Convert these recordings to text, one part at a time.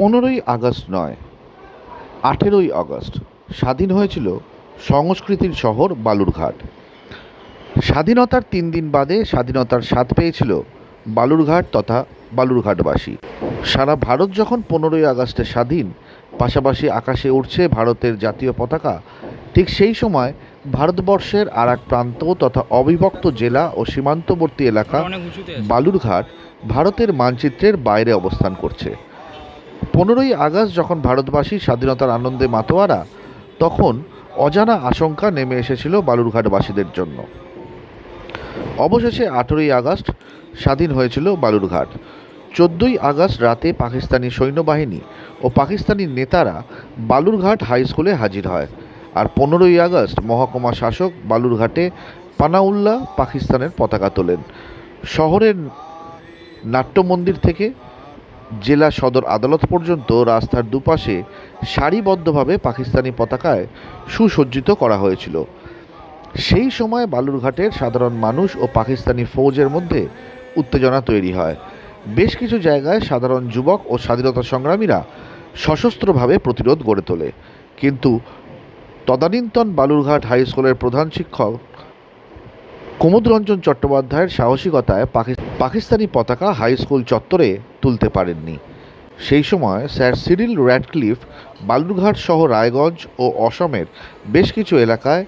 পনেরোই আগস্ট নয় আঠেরোই আগস্ট স্বাধীন হয়েছিল সংস্কৃতির শহর বালুরঘাট। স্বাধীনতার তিন দিন বাদে স্বাধীনতার স্বাদ পেয়েছিল বালুরঘাট তথা বালুরঘাটবাসী। সারা ভারত যখন পনেরোই আগস্টে স্বাধীন পাশাপাশি আকাশে উঠছে ভারতের জাতীয় পতাকা ঠিক সেই সময় ভারতবর্ষের আর এক প্রান্ত তথা অবিভক্ত জেলা ও সীমান্তবর্তী এলাকা বালুরঘাট ভারতের মানচিত্রের বাইরে অবস্থান করছে। পনেরোই আগস্ট যখন ভারতবাসী স্বাধীনতার আনন্দে মাতোয়ারা, তখন অজানা আশঙ্কা নেমে এসেছিল বালুরঘাটবাসীদের জন্য। অবশেষে আঠেরোই আগস্ট স্বাধীন হয়েছিল বালুরঘাট। চোদ্দোই আগস্ট রাতে পাকিস্তানি সৈন্যবাহিনী ও পাকিস্তানি নেতারা বালুরঘাট হাই স্কুলে হাজির হয় আর পনেরোই আগস্ট মহকুমা শাসক বালুরঘাটে পানাউল্লাহ পাকিস্তানের পতাকা তোলেন। শহরের নাট্যমন্দির থেকে জেলা সদর আদালত পর্যন্ত রাস্তার দুপাশে সারিবদ্ধভাবে পাকিস্তানি পতাকায় সুসজ্জিত করা হয়েছিল। সেই সময় বালুরঘাটের সাধারণ মানুষ ও পাকিস্তানি ফৌজের মধ্যে উত্তেজনা তৈরি হয়। বেশ কিছু জায়গায় সাধারণ যুবক ও স্বাধীনতা সংগ্রামীরা সশস্ত্রভাবে প্রতিরোধ গড়ে তোলে। কিন্তু তদানীন্তন বালুরঘাট হাই স্কুলের প্রধান শিক্ষক কুমুদরঞ্জন চট্টোপাধ্যায়ের সাহসিকতায় পাকি- পাকিস্তানি পতাকা হাই স্কুল চত্বরে তুলতে পারেননি। সেই সময় স্যার সিরিল র্যাডক্লিফ, বালুরঘাট সহ রায়গঞ্জ ও অসমের বেশ কিছু এলাকায়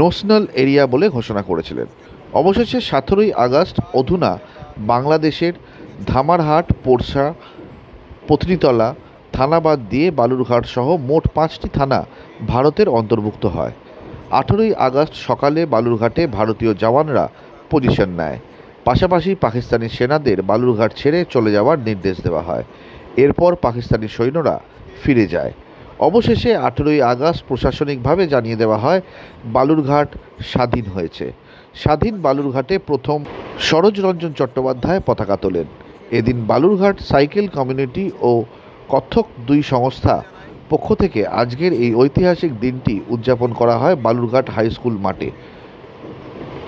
নোশনাল এরিয়া বলে ঘোষণা করেছিলেন। অবশেষে সতেরোই আগস্ট অধুনা, বাংলাদেশের ধামারহাট পোরশা পত্নীতলা থানা বাদ দিয়ে বালুরঘাট সহ মোট পাঁচটি থানা ভারতের অন্তর্ভুক্ত হয়। আঠেরোই আগস্ট সকালে বালুরঘাটে ভারতীয় জওয়ানরা পজিশন নেয়। পাশাপাশি পাকিস্তানি সেনাদের বালুরঘাট ছেড়ে চলে যাওয়ার নির্দেশ দেওয়া হয়। এরপর পাকিস্তানি সৈন্যরা ফিরে যায়। অবশেষে আঠেরোই আগস্ট প্রশাসনিকভাবে জানিয়ে দেওয়া হয়, বালুরঘাট স্বাধীন হয়েছে। স্বাধীন বালুরঘাটে প্রথম সরোজরঞ্জন চট্টোপাধ্যায় পতাকা তোলেন। এদিন বালুরঘাট সাইকেল কমিউনিটি ও কত্থক দুই সংস্থা পক্ষ থেকে আজকের এই ঐতিহাসিক দিনটি উদযাপন করা হয় বালুরঘাট হাই স্কুল মাঠে।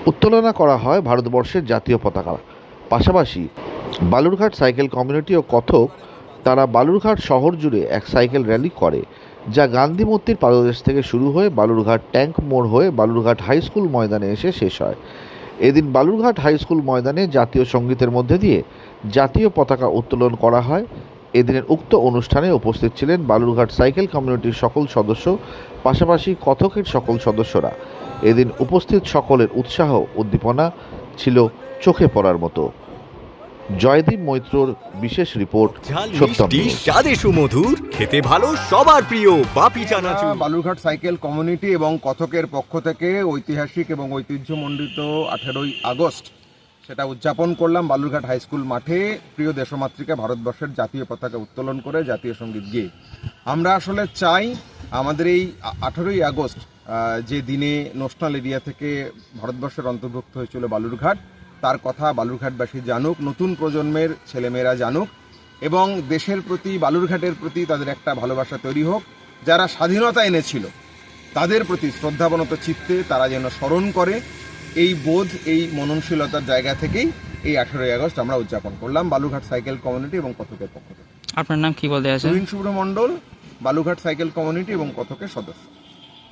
উত্তোলনা করা হয় ভারতবর্ষের জাতীয় পতাকা। পাশাপাশি বালুরঘাট সাইকেল কমিউনিটি ও কথক তারা বালুরঘাট শহর জুড়ে এক সাইকেল র্যালি করে, যা গান্ধী মূর্তির পাদদেশ থেকে শুরু হয়ে বালুরঘাট ট্যাঙ্ক মোড় হয়ে বালুরঘাট হাই স্কুল ময়দানে এসে শেষ হয়। এদিন বালুরঘাট হাই স্কুল ময়দানে জাতীয় সঙ্গীতের মধ্যে দিয়ে জাতীয় পতাকা উত্তোলন করা হয়। এদিনের উক্ত অনুষ্ঠানে উপস্থিত ছিলেন বালুরঘাট সাইকেল কমিউনিটির সকল সদস্য, পাশাপাশি কথকের সকল সদস্যরা। এদিন উপস্থিত সকলের উৎসাহ উদ্দীপনা ছিল চোখে পড়ার মতো। জয়দীপ মৈত্রর বিশেষ রিপোর্ট স্বাদে সুমধুর খেতে ভালো সবার প্রিয় বাপি চানাচুর। বালুরঘাট সাইকেল কমিউনিটি এবং কথকের পক্ষ থেকে ঐতিহাসিক এবং ঐতিহ্যমণ্ডিত আঠেরোই আগস্ট সেটা উদযাপন করলাম বালুরঘাট হাই স্কুল মাঠে। প্রিয় দেশমাতৃকা ভারতবর্ষের জাতীয় পতাকা উত্তোলন করে জাতীয় সংগীত গিয়ে। আমরা আসলে চাই আমাদের এই আঠেরোই আগস্ট যে দিনে ন্যাশনাল এরিয়া থেকে ভারতবর্ষের অন্তর্ভুক্ত হয়েছিল বালুরঘাট তার কথা বালুরঘাটবাসী জানুক নতুন প্রজন্মের ছেলেমেয়েরা জানুক এবং দেশের প্রতি বালুরঘাটের প্রতি তাদের একটা ভালোবাসা তৈরি হোক যারা স্বাধীনতা এনেছিল তাদের প্রতি শ্রদ্ধাবনত চিত্তে তারা যেন স্মরণ করে এই বোধ এই মননশীলতার জায়গা থেকেই এই আঠেরোই আগস্ট আমরা উদযাপন করলাম বালুরঘাট সাইকেল কমিউনিটি এবং কথকের পক্ষ থেকে। আপনার নাম কি বলতে আছে শুভ্র মণ্ডল বালুরঘাট সাইকেল কমিউনিটি এবং কথকের সদস্য।